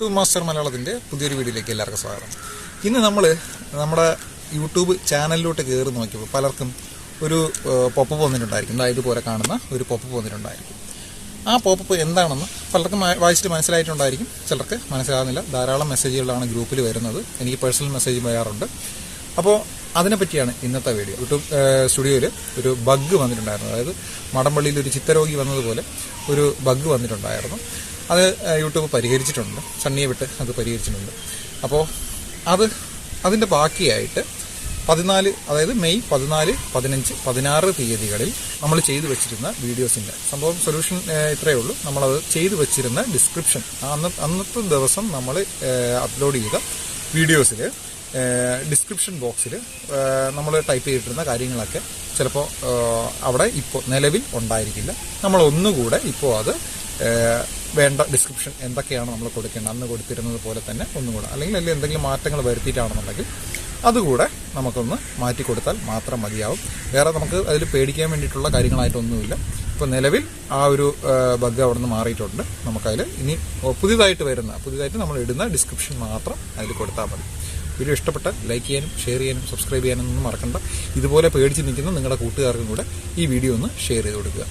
YouTube master മലയാളത്തിന്റെ പുതിയൊരു വീഡിയോയിലേക്ക് എല്ലാവർക്കും സ്വാഗതം. ഇന്ന് നമ്മൾ നമ്മുടെ യൂട്യൂബ് ചാനലിലോട്ട് കയറി നോക്കിയപ്പോൾ പലർക്കും ഒരു പോപ്പപ്പ് വന്നിട്ടുണ്ടായിരിക്കും. അതായത് ഇതുപോലെ കാണുന്ന ഒരു പോപ്പപ്പ് വന്നിട്ടുണ്ടായിരിക്കും. ആ പോപ്പപ്പ് എന്താണെന്ന് പലർക്കും വായിച്ചിട്ട് മനസ്സിലായിട്ടുണ്ടായിരിക്കും. ചിലർക്ക് മനസ്സിലാകുന്നില്ല ധാരാളം മെസ്സേജുകളാണ് ഗ്രൂപ്പിൽ വരുന്നത്. എനിക്ക് പേഴ്സണൽ മെസ്സേജ് വരാറുണ്ട്. അപ്പോൾ അതിനെപ്പറ്റിയാണ് ഇന്നത്തെ വീഡിയോ യൂട്യൂബ് സ്റ്റുഡിയോയിൽ ഒരു ബഗ് വന്നിട്ടുണ്ടായിരുന്നു. അതായത് മടമ്പള്ളിയിൽ ഒരു ചിത്തരോഗി വന്നതുപോലെ ഒരു ബഗ് വന്നിട്ടുണ്ടായിരുന്നു. അത് യൂട്യൂബ് പരിഹരിച്ചിട്ടുണ്ട്. സണ്ണിയെ വിട്ട് അത് പരിഹരിച്ചിട്ടുണ്ട്. അപ്പോൾ അത് അതിന്റെ ബാക്കിയായിട്ട് പതിനാല് അതായത് മെയ് പതിനാല് പതിനഞ്ച് പതിനാറ് തീയതികളിൽ നമ്മൾ ചെയ്തു വെച്ചിരുന്ന വീഡിയോസിന്റെ സംഭവം സൊല്യൂഷൻ ഇത്രയേ ഉള്ളൂ. നമ്മളത് ചെയ്തു വെച്ചിരുന്ന ഡിസ്ക്രിപ്ഷൻ അന്ന് അന്നത്തെ ദിവസം നമ്മൾ അപ്ലോഡ് ചെയ്ത വീഡിയോസിൽ ഡിസ്ക്രിപ്ഷൻ ബോക്സിൽ നമ്മൾ ടൈപ്പ് ചെയ്തിട്ടിരുന്ന കാര്യങ്ങളൊക്കെ ചിലപ്പോൾ അവിടെ ഇപ്പോൾ നിലവിൽ ഉണ്ടായിരിക്കില്ല. നമ്മൾ ഒന്നുകൂടെ ഇപ്പോൾ അത് വേണ്ട ഡിസ്ക്രിപ്ഷൻ എന്തൊക്കെയാണ് നമ്മൾ കൊടുക്കേണ്ടത്? അന്ന് കൊടുത്തിരുന്നത് പോലെ തന്നെ ഒന്നുകൂടെ. അല്ലെങ്കിൽ അല്ലെങ്കിൽ എന്തെങ്കിലും മാറ്റങ്ങൾ വരുത്തിയിട്ടാണെന്നുണ്ടെങ്കിൽ അതുകൂടെ നമുക്കൊന്ന് മാറ്റി കൊടുത്താൽ മാത്രം മതിയാവും. വേറെ നമുക്ക് അതിൽ പേടിക്കാൻ വേണ്ടിയിട്ടുള്ള കാര്യങ്ങളായിട്ടൊന്നുമില്ല. ഇപ്പോൾ നിലവിൽ ആ ഒരു ബഗ് അവിടെ നിന്ന് മാറിയിട്ടുണ്ട്. നമുക്കതിൽ ഇനി പുതിയതായിട്ട് വരുന്ന പുതിയതായിട്ട് നമ്മൾ ഇടുന്ന ഡിസ്ക്രിപ്ഷൻ മാത്രം അതിൽ കൊടുത്താൽ മതി. വീഡിയോ ഇഷ്ടപ്പെട്ടാൽ ലൈക്ക് ചെയ്യാനും ഷെയർ ചെയ്യാനും സബ്സ്ക്രൈബ് ചെയ്യാനും ഒന്നും മറക്കണ്ട. ഇതുപോലെ പേടിച്ച് നിൽക്കുന്ന നിങ്ങളുടെ കൂട്ടുകാർക്കും കൂടെ ഈ വീഡിയോ ഒന്ന് ഷെയർ ചെയ്ത് കൊടുക്കുക.